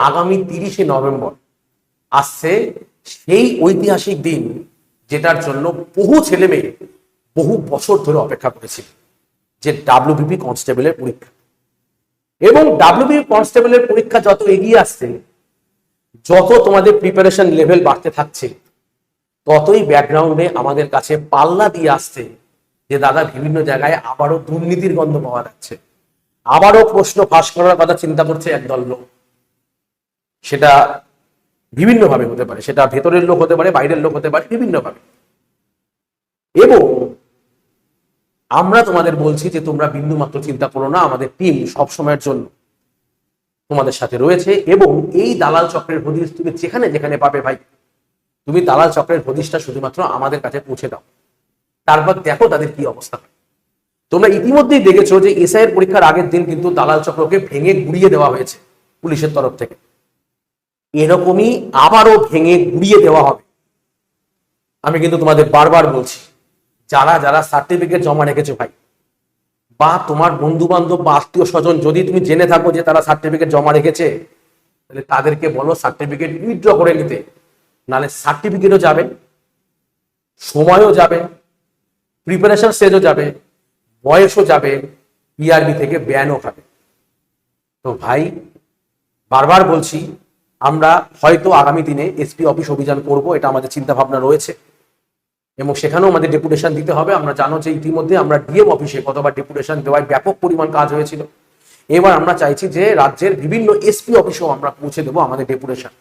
আগামী তিরিশে নভেম্বর আসছে সেই ঐতিহাসিক দিন যেটার জন্য বহু ছেলে মেয়ে বহু বছর ধরে অপেক্ষা করেছিল, যে ডাব্লিউবিপি কনস্টেবলের পরীক্ষা। এবং ডাব্লিউবিপি কনস্টেবলের পরীক্ষা যত এগিয়ে আসছে, যত তোমাদের প্রিপারেশন লেভেল বাড়তে থাকছে, ততই ব্যাকগ্রাউন্ডে আমাদের কাছে পাল্লা দিয়ে আসছে যে দাদা বিভিন্ন জায়গায় আবারও দুর্নীতির গন্ধ পাওয়া যাচ্ছে। আবারও প্রশ্ন ফাঁস করার কথা চিন্তা করছে একদল লোক। সেটা বিভিন্নভাবে হতে পারে, সেটা ভেতরের লোক হতে পারে, বাইরের লোক হতে পারে, বিভিন্নভাবে। এবং আমরা তোমাদের বলছি যে তোমরা বিন্দু মাত্র চিন্তা করো না, আমাদের টিম সবসময়ের জন্য তোমাদের সাথে রয়েছে এবং এই দালাল চক্রের হদিশ তুমি যেখানে যেখানে পাবে ভাই, তুমি দালাল চক্রের হদিশটা শুধুমাত্র আমাদের কাছে পৌঁছে দাও। তারপর দেখো তাদের কি অবস্থা। তোমরা ইতিমধ্যেই দেখেছ যে এসআই এর পরীক্ষার আগের দিন কিন্তু দালাল চক্রকে ভেঙে গুড়িয়ে দেওয়া হয়েছে পুলিশের তরফ থেকে। এরকমই আবারও ভেঙে গুড়িয়ে দেওয়া হবে। আমি কিন্তু তোমাদের বারবার বলছি, যারা যারা সার্টিফিকেট জমা রেখেছো ভাই, বা তোমার বন্ধু বান্ধব বা আত্মীয় স্বজন যদি তুমি জেনে থাকো যে তারা সার্টিফিকেট জমা রেখেছে, তাহলে তাদেরকে বলো সার্টিফিকেট উইথড্র করে নিতে। নাহলে সার্টিফিকেটও যাবে, সময়ও যাবে প্রিপারেশন স্টেজও যাবে, বয়সও যাবে পিআরবি থেকে ব্যানও খাবে তো ভাই, বারবার বলছি আমরা হয়তো আগামী দিনে এসপি অফিস অভিযান করব, এটা আমাদের চিন্তা ভাবনা রয়েছে। এবং সেখানেও আমাদের ডেপুটেশন দিতে হবে। আমরা জানো যে ইতিমধ্যে আমরা ডিএম অফিসে কতবার ডেপুটেশন দেওয়ায় ব্যাপক পরিমাণ কাজ হয়েছিল। এবার আমরা চাইছি যে রাজ্যের বিভিন্ন এসপি অফিসেও আমরা পৌঁছে দেবো আমাদের ডেপুটেশন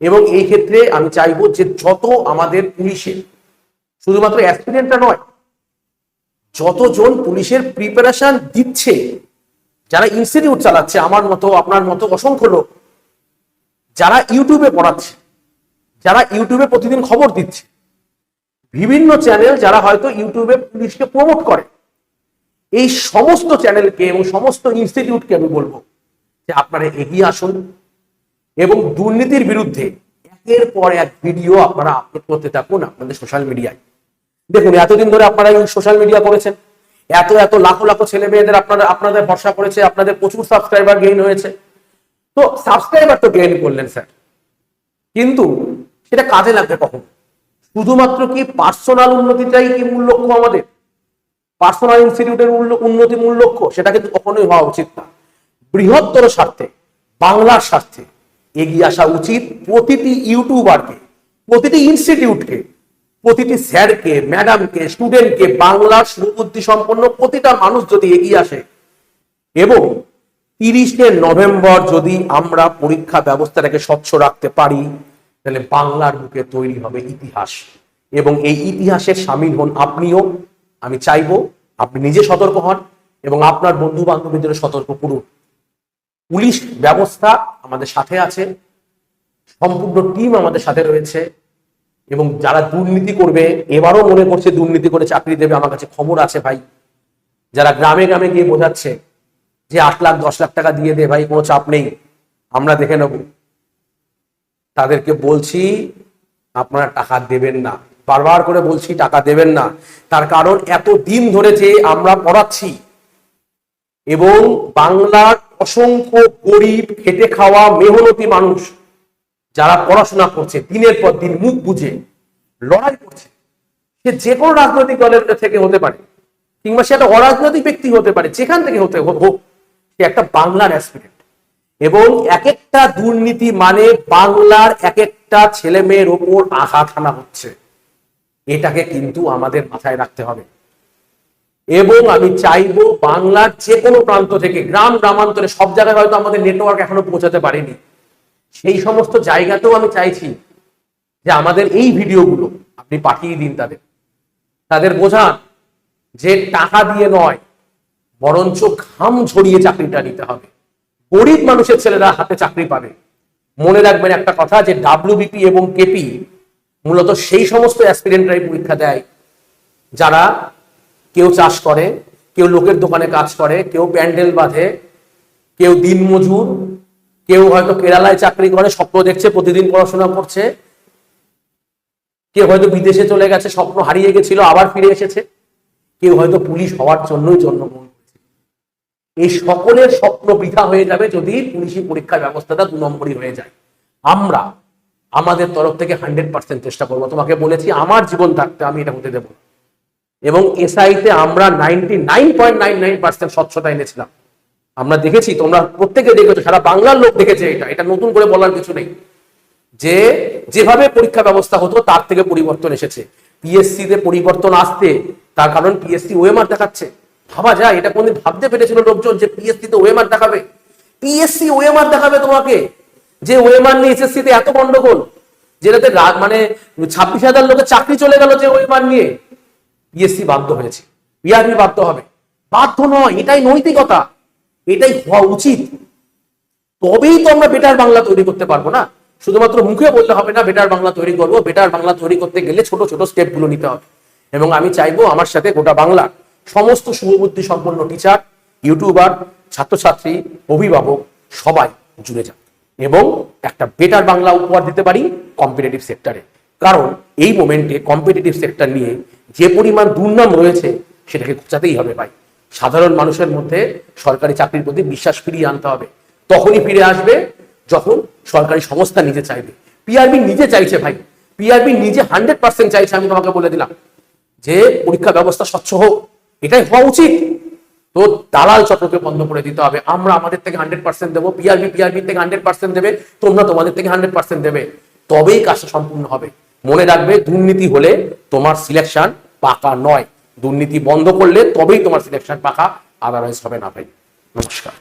এবং এই ক্ষেত্রে আমি চাইব যে যত আমাদের পুলিশের শুধুমাত্র অ্যাসপিরিয়েন্টটা নয়, যতজন পুলিশের প্রিপারেশন দিচ্ছে, যারা ইনস্টিটিউট চালাচ্ছে, আমার মতো, আপনার মতো অসংখ্য লোক যারা ইউটিউবে পড়াচ্ছে, যারা ইউটিউবে প্রতিদিন খবর দিচ্ছে, বিভিন্ন চ্যানেল যারা হয়তো ইউটিউবে পুলিশকে প্রমোট করে, এই সমস্ত চ্যানেলকে এবং সমস্ত ইনস্টিটিউটকে আমি বলব যে আপনারা এগিয়ে আসুন এবং দুর্নীতির বিরুদ্ধে একের পর এক ভিডিও আপনারা আপলোড করতে থাকুন আপনাদের সোশ্যাল মিডিয়ায় দেখুন, এতদিন ধরে আপনারা সোশ্যাল মিডিয়া করেছেন, এত এত লাখো লাখো ছেলে মেয়েদের আপনারা আপনাদের ভরসা করেছে, আপনাদের প্রচুর সাবস্ক্রাইবার গেইন হয়েছে। তো সাবস্ক্রাইবার তো গেইন করলেন স্যার কিন্তু সেটা কাজে লাগবে কখন? শুধুমাত্র কি পার্সোনাল উন্নতিটাই কি মূল লক্ষ্য আমাদের? পার্সোনাল ইনস্টিটিউটের উন্নতি মূল লক্ষ্য? সেটা কিন্তু কখনোই হওয়া উচিত না। বৃহত্তর স্বার্থে, বাংলার স্বার্থে এগিয়ে আসা উচিত প্রতিটি ইউটিউবারকে, প্রতিটি ইনস্টিটিউটকে প্রতিটি স্যারকে ম্যাডামকে স্টুডেন্টকে বাংলার সুবুদ্ধি সম্পন্ন প্রতিটা মানুষ যদি এগিয়ে আসে এবং তিরিশে নভেম্বর যদি আমরা পরীক্ষা ব্যবস্থাটাকে স্বচ্ছ রাখতে পারি, তাহলে বাংলার বুকে তৈরি হবে ইতিহাস। এবং এই ইতিহাসের সামিল হন আপনিও। আমি চাইব আপনি নিজে সতর্ক হন এবং আপনার বন্ধু বান্ধবীদের সতর্ক করুন। পুলিশ ব্যবস্থা আমাদের সাথে আছে, সম্পূর্ণ টিম আমাদের সাথে রয়েছে এবং যারা দুর্নীতি করবে, এবারও মনে করছে দুর্নীতি করে চাকরি দেবে, আমার কাছে খবর আছে ভাই। যারা গ্রামে গ্রামে গিয়ে বোঝাচ্ছে যে আট লাখ, দশ লাখ টাকা দিয়ে দে ভাই, কোনো চাপ নেই। আমরা দেখে নেব। তাদেরকে বলছি, আপনারা টাকা দেবেন না। বারবার করে বলছি, টাকা দেবেন না। তার কারণ এত দিন ধরে যে আমরা পড়াচ্ছি, এবং বাংলার অসংখ্য গরিব, খেটে খাওয়া, মেহনতি মানুষ, যারা পড়াশোনা করছে, দিনের পর দিন মুখ বুঝে লড়াই করছে, সে যে কোনো রাজনৈতিক দলের থেকে হতে পারে, কিংবা সে একটা অরাজনৈতিক ব্যক্তি হতে পারে, যেখান থেকে হতে হোক। সে একটা বাংলার অ্যাসপিরেন্ট এবং এক একটা দুর্নীতি মানে বাংলার এক একটা ছেলে মেয়ের ওপর আঘাত হানা হচ্ছে। এটাকে কিন্তু আমাদের মাথায় রাখতে হবে। এবং আমি চাইব বাংলার যে কোনো প্রান্ত থেকে, গ্রাম, গ্রামান্তরে, সব জায়গায় হয়তো আমাদের নেটওয়ার্ক এখনও পৌঁছাতে পারেনি। সেই সমস্ত জায়গাতেও আমি চাইছি যে আমাদের এই ভিডিওগুলো আপনি পাঠিয়ে দিন তাদের। তাদের বোঝান যে টাকা দিয়ে নয় বরঞ্চ ঘাম ঝরিয়ে চাকরিটা নিতে হবে। গরিব মানুষের ছেলেরা হাতে চাকরি পাবে। মনে রাখবেন একটা কথা যে ডাব্লিউবিপি এবং কেপি মূলত সেই সমস্ত অ্যাসপিরেন্টরাই পরীক্ষা দেয়। যারা কেউ চাষ করে, কেউ লোকের দোকানে কাজ করে, কেউ প্যান্ডেল বাঁধে, কেউ দিনমজুর, কেউ হয়তো কেরালায় চাকরি করে, স্বপ্ন দেখছে, প্রতিদিন পড়াশোনা করছে। কেউ হয়তো বিদেশে চলে গেছে, স্বপ্ন হারিয়ে গেছিল, আবার ফিরে এসেছে। কেউ হয়তো পুলিশ হওয়ার জন্যই জন্মগ্রহণ এই সকলের স্বপ্ন বৃথা হয়ে যাবে যদি পুলিশি পরীক্ষার ব্যবস্থাটা দু নম্বরই হয়ে যায়। আমরা আমাদের তরফ থেকে হান্ড্রেড পার্সেন্ট চেষ্টা করব। তোমাকে বলেছি, আমার জীবন থাকতে আমি এটা হতে দেবো। এবং এসআইতে আমরা ninety nine point nine nine percent স্বচ্ছতা এনেছিলাম। আমরা দেখেছি, তোমরা প্রত্যেকে দেখেছ, সারা বাংলার লোক দেখেছে এটা। এটা নতুন করে বলার কিছু নেই। যে যেভাবে পরীক্ষা ব্যবস্থা হতো, তার থেকে পরিবর্তন এসেছে। পিএসসি তে পরিবর্তন আসতে, তার কারণ পিএসসি ওএমআর দেখাচ্ছে। ভাবা যায়, এটা কোনদিন ভাবতে পেরেছিল লোকজন যে পিএসসি তে ওএমআর দেখাবে? পিএসসি ওএমআর দেখাবে তোমাকে? যে ওএমআর নিয়ে এসএসসি তে এত গন্ডগোল, যেটাতে মানে ছাব্বিশ হাজার লোকের চাকরি চলে গেল যে ওএমআর নিয়ে। পিএসসি বাধ্য হয়েছে। পিআরবি বাধ্য হবে। বাধ্য নয়, এটাই নৈতিকতা। এটাই হওয়া উচিত। তবেই তো আমরা বেটার বাংলা তৈরি করতে পারব না? শুধুমাত্র মুখে বললে হবে না বেটার বাংলা তৈরি করব। বেটার বাংলা তৈরি করতে গেলে ছোট ছোট স্টেপগুলো নিতে হবে। এবং আমি চাইব আমার সাথে গোটা বাংলা সমস্ত শুভবুদ্ধি সম্পন্ন টিচার ইউটিউবার ছাত্রছাত্রী, অভিভাবক, সবাই জুড়ে যান এবং একটা বেটার বাংলা উপহার দিতে পারি কম্পিটিটিভ সেক্টরে কারণ এই মোমেন্টে কম্পিটিটিভ সেক্টর নিয়ে যে পরিমাণ দুর্নাম রয়েছে, সেটাকে ঘুচাতেই হবে ভাই। সাধারণ মানুষের মধ্যে সরকারি চাকরির প্রতি বিশ্বাস ফিরিয়ে আনতে হবে। তখনই ফিরে আসবে যখন সরকারি সংস্থা নিজে চাইবে। পিআরবি নিজে চাইছে ভাই। পিআরবি নিজে হান্ড্রেড পার্সেন্ট চাইছে, আমি তোমাকে বলে দিলাম। যে পরীক্ষা ব্যবস্থা স্বচ্ছ হোক এটাই হওয়া উচিত। তো দালাল চক্রকে বন্ধ করে দিতে হবে। আমরা আমাদের থেকে হান্ড্রেড পার্সেন্ট দেবো পিআরবি পিআরবি থেকে হান্ড্রেড পার্সেন্ট দেবে, তোমরা তোমাদের থেকে হান্ড্রেড পার্সেন্ট দেবে। তবেই কাজটা সম্পূর্ণ হবে। মনে রাখবে, দুর্নীতি হলে তোমার সিলেকশন পাকা নয়। দুর্নীতি বন্ধ করলে তবেই তোমার সিলেকশন পাকা আদারওয়াইজ হবে না ভাই। নমস্কার।